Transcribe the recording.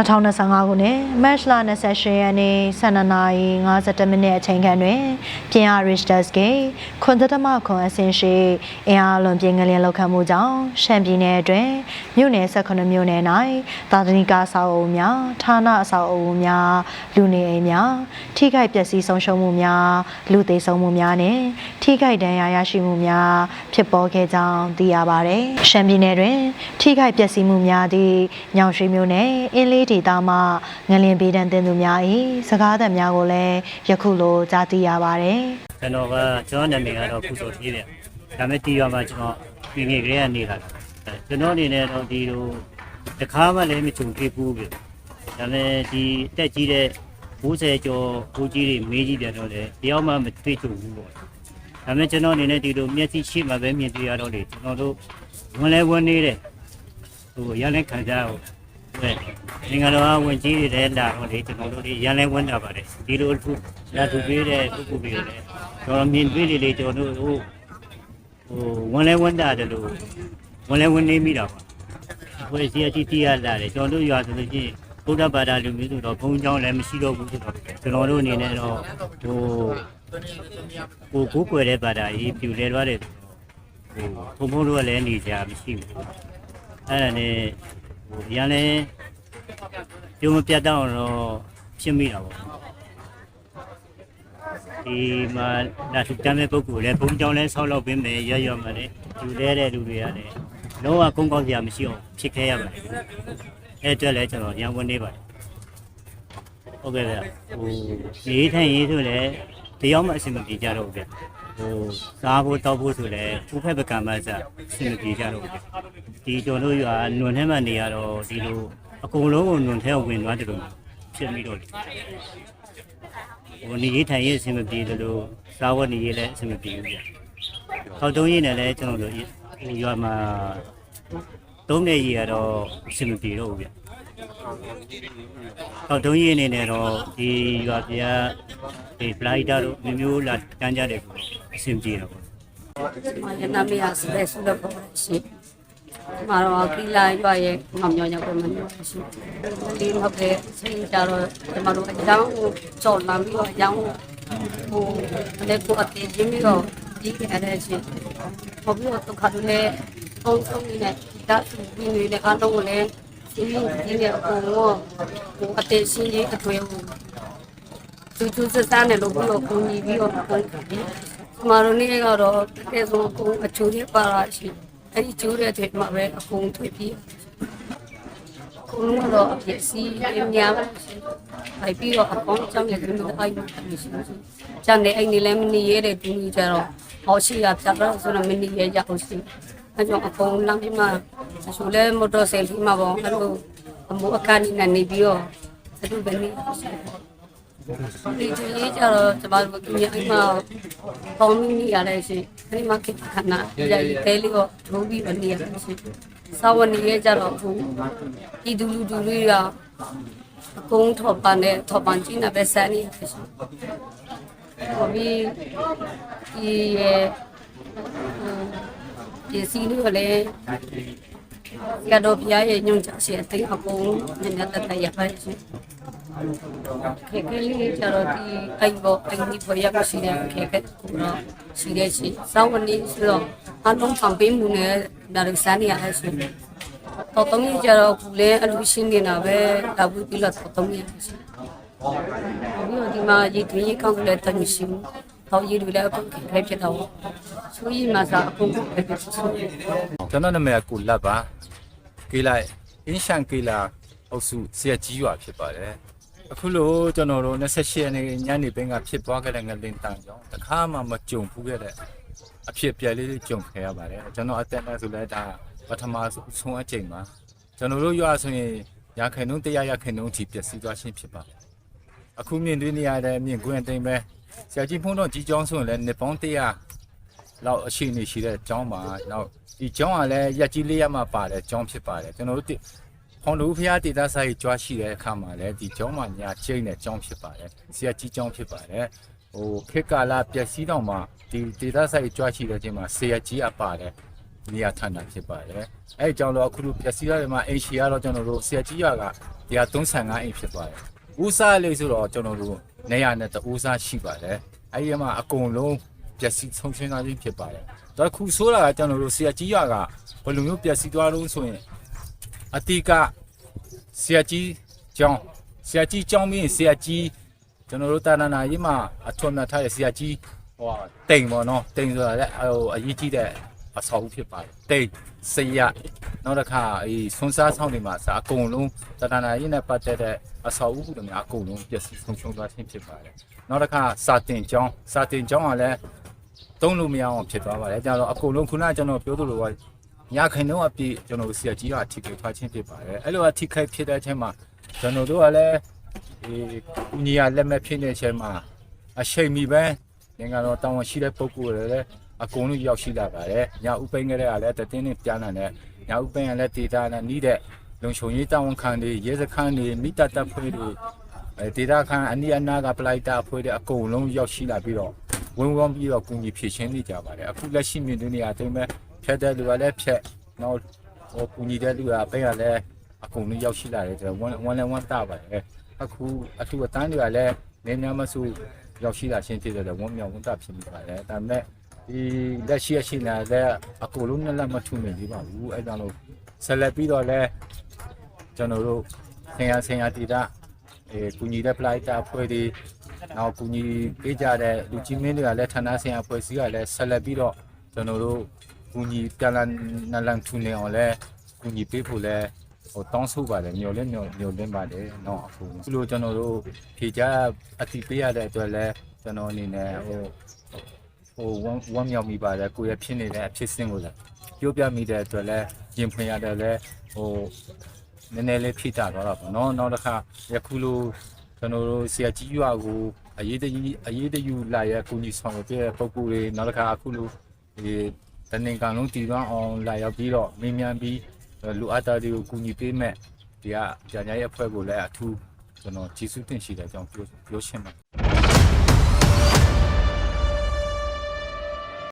2025ခုနှစ်မတ်လ28ရက်နေ့12နာရီ52မိနစ်အချိန်ခန့်တွင်ပြင်အား Richters Gate ခွန်သက်တမခွန်အဆင့်ရှိအင်အားလွန်ပြင်းငလျင်လောက်ခံမှုကြောင့်ရှမ်းပြည်နယ်အတွင်းမြို့နယ်18မြို့နယ်၌သာသနိကအဆောက်အအုံများဌာနအဆောက်အအုံများလူနေအိမ်များထိခိုက်ပျက်စီးဆုံးရှုံးမှုများလူသေဆုံးမှုများနှင့်ထိခိုက်ဒဏ်ရာရရှိမှုများဖြစ်ပေါ်ခဲ့ကြောင်းသိရပါသည်ရှမ်းပြည်နယ်တွင်ထိခိုက်ပျက်စီးမှုများသည့်ညောင်ရွှေမြို့နယ်အင်းလေးဒေသမှငလျင်ပေးတန်းတင်သူများ၏စကားသံများကိုလည်းယခုလိုကြားသိရပါသည်ကျွန်တော်ကကျွန်တော်နာမည်ကတော့ကုစုံကြီးတယ်ဒါပေမဲ့တီရွာမှာကျွန်တော်ပြည်ငယ်ကလေးကနေလာတာအဲကျွန်တော်အနေနဲ့တော့ဒီလိုတခါမှလည်းမကြုံတွေ့ဘူးပြီဒါပေမဲ့ဒီအတက်ကြီးတဲ့90ကျော်ကိုကြီးတွေမေးကြည့်ပြန်တော့လေတယောက်မှမတွေ့ကြဘူးပေါ့ဒါပေမဲ့ကျွန်တော်အနေနဲ့ဒီလိုမျက်စိရှိမှပဲမြင်တွေ့ရတော့လေကျွန်တော်တို့ဝင်လဲဝင်နေတယ်ဟိုရလဲခံကြအောင် အဲငင်္ဂလာဝင်ကြီးတွေလည်းလာတော့လေကျွန်တော်တို့ဒီရလဲဝင်တာပါတယ်ဒီလိုအခုလာသူပေးတဲ့ပုဂ္ဂိုလ်တွေလည်းကျွန်တော်မြင်တွေ့လေလေကျွန်တော်တို့ဟိုဟိုဝင်လဲဝင်တာတယ်လို့ဝင်လဲဝင်နေမိတာပါဘယ်စီအတီးတီးရလာတယ်ကျွန်တော်တို့ရွာဆိုလို့ရှိရင်ဘုရားဘာသာလူမျိုးဆိုတော့ဘုံကျောင်းလည်းမရှိတော့ဘူးဆိုတော့ကျွန်တော်တို့အနေနဲ့တော့ဟိုကိုကိုကိုွယ်တဲ့ဘာသာကြီးပြူလဲသွားတယ်ဟိုဘုံဘုံတို့ကလည်းနေကြမရှိဘူးအဲ့ဒါနဲ့ ဟိုရန်လဲပြုံးမပြတ်တော့တော့ဖြစ်မိတာပေါ့ဒီမှာလာစုတမ်းတဲ့ပုဂ္ဂိုလ်လည်းဘုံကျောင်းလည်းဆောက်လောက်ပေးမယ်ရရမှာလေယူလဲတဲ့လူတွေကလည်းလုံးဝကုန်းကောင်းစရာမရှိအောင်ဖြစ်ခဲ့ရပါတယ်အဲ့အတွက်လည်းကျွန်တော်ရန်ဝင်နေပါတယ်ဟုတ်ကဲ့ဗျဟိုရေးထိုင်ရေးဆိုလည်းတယောက်မှအဆင်မပြေကြတော့ဘူးဗျဟိုစားဖို့တောက်ဖို့ဆိုလည်းဥဖက်ပကံမစအဆင်မပြေကြတော့ဘူးဗျ ဒီကျွန်တော်တို့ရွာနွန်ထဲမှာနေရတော့ဒီလိုအကုန်လုံးကိုနွန်ထဲဝင်သွားတယ်လို့ဖြစ်ပြီးတော့လေဟိုနေရေးထိုင်ရေးအဆင်မပြေတယ်လို့စားဝတ်နေရေးလည်းအဆင်မပြေဘူးဗျ။ဟောက်တုံးရေးနဲ့လည်းကျွန်တော်တို့ဟိုရွာမှာတုံးတဲ့ရေးကတော့အဆင်မပြေတော့ဘူးဗျ။ဟောက်တုံးရေးအနေနဲ့တော့ဒီရွာပြားဒီပလိုက်တာတို့မျိုးမျိုးလာတန်းကြတယ်ကိုအဆင်ပြေတော့ပေါ့ရနာမရစတဲ့ဆုတော့ပေါ်ရှိ မှာတော့ကီလာရွာရဲ့ငောင်ညောညောကိုမညောရှိဒီဟုတ်ကဲ့ချိန်ကြတော့ဒီမှာတော့အကြောင်းကြော်လာပြီးတော့အကြောင်းဟိုလည်းကိုအတေးချင်းပြီးတော့ဒီကရတဲ့ရှင်ဘဘတော့ခါတော့လေပုံဆုံးနေတဲ့ဒါသူပြီးနေတဲ့အားလုံးကိုလည်းဒီဒီရဲ့အကုန်လုံးဟိုအတေးရှင်ကြီးအထွေဟိုသူသူစစနဲ့လို့ပြီးတော့ကိုကြီးပြီးတော့ပုံပြီးမာရိုနီကတော့တကယ်ဆိုကိုအချိုးရပါလာရှိ အဲ့ဒီချိုးတဲ့တွေမှာပဲအကုန်ထွေပြီးကိုလုံးတော့အပြည့်စီများပါရှိအဲ့ပြီးတော့အပေါင်းကြောင့်လည်းဒီလိုအိုက်မရှိဘူးကျန်တဲ့အိမ်နေလည်းမနေရတဲ့ဒီလိုကြတော့ဟောရှိရပြတော့ဆိုတော့မနေရကြအောင်ရှိအဲ့ကြောင့်အကုန်လမ်းပြီးမှဆိုလဲမော်တော်ဆိုင်ပြီးမှပေါ့အဲ့လိုအမိုးအကနေနေပြီးတော့အဲ့လိုပဲနေရှိဒီကျွေးကြတော့ကျမတို့ကဒီအိမ်မှာပေါင်းမိရတဲ့ရှိအဲ့ ဒီမှာခေခဏရည်တဲလေးတော့ထိုးပြီးမနေရရှိစာဝနေရကြတော့ဘူးဒီဒူလူဒူလေးကအကုန်ထော်ပန်နဲ့ထော်ပန်ချင်းနဲ့ပဲစမ်းနေရရှိဟိုပြီးဒီရဲ့ဒီစီလေးကလည်းရတော့ပြရဲ့ညွန့်ချရှိအသိအကုန်နည်းနည်းတက်တက်ရပါရှိ ခေကလေးကျတော့ဒီအိမ်ပေါ်အိမ်ဒီပေါ်ရမရှိတဲ့ခေကကတော့ရှိတဲ့ရှိစောင်းဝင်နေဆိုတော့အလုံးပံပေးမှုနဲ့ဒါလိုစမ်းနေရတဲ့ရှိတော့တုံးကြီးကျတော့ဘူးလဲအလူရှင်းနေတာပဲလာဘူးပြီးတော့တုံးကြီးရှိပြီးတော့ဒီမှာရေတွင်းရေကောင်းလည်းတမရှိဘူးဟောရေတွေလည်းအခုခဲဖြစ်တော့ဆိုရင်မှာစားအခုခဲဖြစ်ဆိုကျွန်တော်နာမည်ကကိုလတ်ပါကေလာအင်းရှန်ကေလာအုပ်စုဆရာကြီးရွာဖြစ်ပါတယ် အခုလို့ကျွန်တော်တို့28ရက်နေ့ညနေပိုင်းကဖြစ်သွားခဲ့တဲ့ငလင်တန်ကြောင့်တခါမှမကြုံဘူးခဲ့တဲ့အဖြစ်ပြက်လေးကြုံခဲ့ရပါတယ်ကျွန်တော်အသက်နဲ့ဆိုလဲဒါပထမဆုံးအချိန်မှာကျွန်တော်တို့ရွာဆိုရင်ရခိုင်နှုန်းတရားရခိုင်နှုန်းအထိပျက်စီးသွားခြင်းဖြစ်ပါတယ်အခုမြင်တွေ့နေရတဲ့မြင်ကွင်းအတိုင်းပဲဆရာကြီးဖုန်းတော်ကြီးကျောင်းဆိုရင်လည်းနှစ်ပေါင်း100လောက်အရှိနေရှိတဲ့ကျောင်းမှာနောက်ဒီကျောင်းကလည်းရက်ကြီးလေးရမှပါတယ်ကျောင်းဖြစ်ပါတယ်ကျွန်တော်တို့ ဟောင်းတို့ဖျားဒေတာဆိုင်ကြွားရှိတဲ့အခါမှာလည်းဒီကျောင်းမှာညာချိန်တဲ့ကျောင်းဖြစ်ပါတယ်ဆရာကြီးကျောင်းဖြစ်ပါတယ်ဟိုခေတ်ကာလပျက်စီးတော့မှဒီဒေတာဆိုင်ကြွားရှိတဲ့ချိန်မှာဆရာကြီးအပါတယ်နေရာဌာနဖြစ်ပါတယ်။အဲဒီကြောင့်တော့အခုလိုပျက်စီးရတဲ့မှာအိမ်ရှိရတော့ကျွန်တော်တို့ဆရာကြီးရွာက135အိမ်ဖြစ်ပါတယ်။ဦးစားလေးဆိုတော့ကျွန်တော်တို့နေရာနဲ့တဦးစားရှိပါတယ်။အဲဒီမှာအကုန်လုံးပျက်စီးဆုံးရှင်းသွားခြင်းဖြစ်ပါတယ်။တော့ခုဆိုးတာကကျွန်တော်တို့ဆရာကြီးရွာကဘယ်လိုမျိုးပျက်စီးသွားလို့ဆိုရင် အတိကဆရာကြီးကျောင်းဆရာကြီးကျောင်းပြီးရင်ဆရာကြီးကျွန်တော်တို့တာနာနာရေးမှာအထွတ်မြတ်ထားတဲ့ဆရာကြီးဟိုတိမ်ပေါ့နော်တိမ်ဆိုတာလည်းဟိုအရေးကြီးတဲ့အဆောက်အဦဖြစ်ပါတယ်တိမ်ဆရာနောက်တစ်ခါအေးဆွန်စားဆောင်တွေမှာစာအကုန်လုံးတာနာနာရေးနဲ့ပတ်သက်တဲ့အဆောက်အဦတွေများအကုန်လုံးပျက်စီးဆုံးရှုံးသွားခြင်းဖြစ်ပါတယ်နောက်တစ်ခါစာတင်ကျောင်းစာတင်ကျောင်းကလည်းသုံးလို့မရအောင်ဖြစ်သွားပါတယ်ဒါကြောင့်အကုန်လုံးခုနကကျွန်တော်ပြောသလိုပါ ညခိုင်တော့အပြည့်ကျွန်တော်ဆရာကြီးကအထိခိုက်ထားခြင်းဖြစ်ပါတယ်အဲ့လိုအထိခိုက်ဖြစ်တဲ့အချိန်မှာကျွန်တော်တို့ကလည်းဒီညီရလက်မဲ့ဖြစ်နေတဲ့အချိန်မှာအချိန်မီပဲငါကတော့တောင်းဝန်ရှိတဲ့ပုံကိုယ်လည်းအကုန်လုံးရောက်ရှိလာပါတယ်ညဥပိန်ကလေးကလည်းတတင်းနဲ့ပြန်လာတယ်ညဥပိန်ကလည်းဒေတာနဲ့နီးတဲ့လုံခြုံရေးတောင်းဝန်ခံတွေရဲစခန်းတွေမိတတပ်ဖွဲ့တွေအဲဒေတာခန်းအနီးအနားကပလိုက်တာဖွဲ့တွေအကုန်လုံးရောက်ရှိလာပြီးတော့ဝင်ဝင်ပြီးတော့ကူညီဖြည့်ရှင်းနေကြပါတယ်အခုလက်ရှိမြင်တွေ့နေရတဲ့အတိုင်းပဲ ဖြတ်တဲ့လူကလည်းဖြတ်နောက်ဟိုကူညီတဲ့လူကပိန်ကလည်းအကုန်လုံးရောက်ရှိလာတယ်ဆိုတော့ဝန်ဝန်လည်းဝန်တာပါတယ်အခုအထူးအတန်းတွေကလည်းနေများမဆိုရောက်ရှိလာခြင်းဖြစ်တဲ့ဝန်မြောင်ဝန်တာဖြစ်နေပါတယ်ဒါပေမဲ့ဒီလက်ရှိအရှိလာတဲ့အကုန်လုံးနဲ့လက်မထုနေသေးပါဘူးအဲကြောင့်လို့ဆက်လက်ပြီးတော့လည်းကျွန်တော်တို့ဆင်ရဆင်ရတီတာအဲကူညီတဲ့ပလိုက်တာဖွဲ့တွေနောက်ကူညီပေးကြတဲ့လူကြီးမင်းတွေကလည်းဌာနဆိုင်ရာဖွဲ့စည်းကလည်းဆက်လက်ပြီးတော့ကျွန်တော်တို့ ကူညီပြန်လာနလန်ထူနေအောင်လဲကူညီပေးဖို့လဲဟိုတောင်းဆိုပါတယ်ညိုလဲညိုညိုလင်းပါတယ်เนาะအခုဒီလိုကျွန်တော်တို့ဖြေကြအတိပေးရတဲ့အတွက်လဲကျွန်တော်အနေနဲ့ဟိုဟိုဝမ်းဝမ်းမြောက်မိပါတယ်ကိုရဖြစ်နေတဲ့အဖြစ်စင်ကိုလည်းပြောပြမိတဲ့အတွက်လဲရင်ဖွင့်ရတယ်လဲဟိုနည်းနည်းလေးဖြစ်တာတော့ပေါ့နော်နောက်တစ်ခါယခုလိုကျွန်တော်တို့ဆရာကြီးရွာကိုအရေးတကြီးအရေးတယူလာရဲ့ကိုကြီးဆောင်ပြတဲ့ပုံကိုယ်တွေနောက်တစ်ခါအခုလိုဒီ တနင်္ဂနွေလုံးတည်သွားအောင်လာရောက်ပြီးတော့မင်းမြန်ပြီးလူအပ်တာတွေကိုကူညီပေးမဲ့ဒီကကြာညာရဲ့အဖွဲ့ကိုလည်းအထူးကျွန်တော်ကျေးဇူးတင်ရှိတဲ့အကြောင်းပြောပြောရှင်းပါတယ်